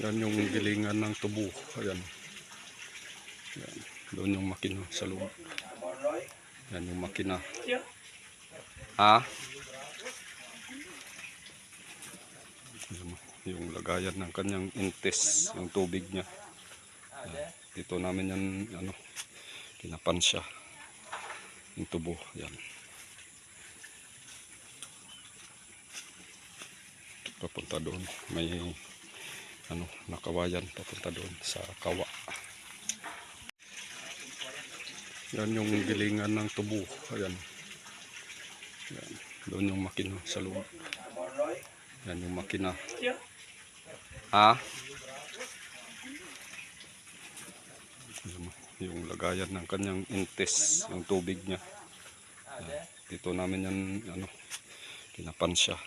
Yan yung gilingan ng tubo. Ayan. Yan. Doon yung makina sa loob. Yan yung makina. Ha? Yung, lagayan ng kanyang intes, yung tubig niya. Yan. Dito namin yan, ano, kinapan siya. Yung tubo. Yan. Papunta doon. May ano, nakawayan papunta doon sa kawa. Yan yung gilingan ng tubo. Ayan. Yan. Doon yung makina sa loob. Yan yung makina. Ha? Yung lagayan ng kanyang intes, yung tubig niya. Yan. Dito namin yan, ano, kinapan siya.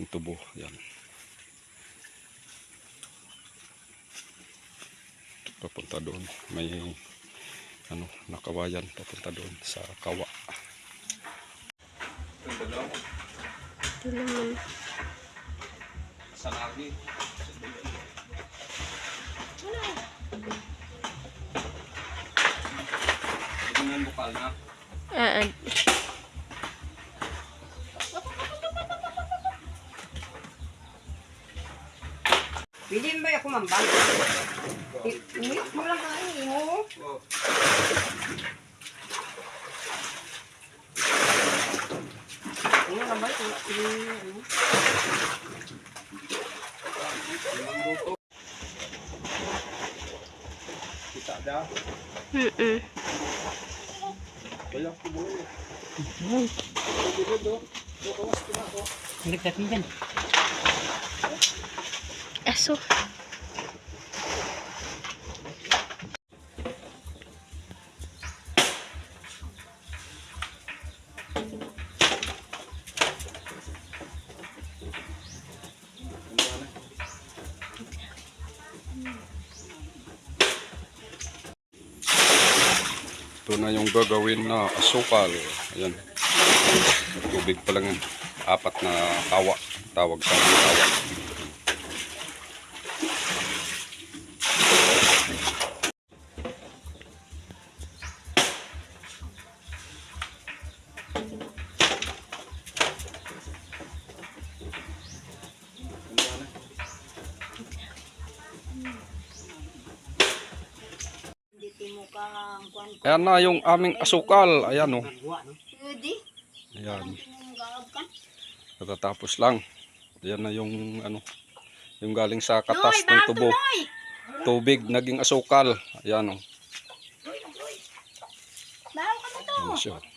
Yung tubo. Yan. Papunta doon may ano nakawayan papunta doon sa kawa naman. sa lagi Tingnan bukal na. Ah, ah, Pwede ba ako mambang? Ingat mo lang kain mo. Ano naman? Ano? Kita ada. mm-mm. Kaya ko mo. Nagkat mo dyan. Aso. Ito na yung gagawin na asukal. Ayan. Tubig pa lang yan. Apat na tawa. Tawag sa amin Ayan na yung aming asukal. Ayan o. Pwede. Ayan. Ang gaab ka. Natatapos lang. Ayan na yung ano. Yung galing sa katas ng tubo. Tubig naging asukal. Ayan o. To. Ayan siya.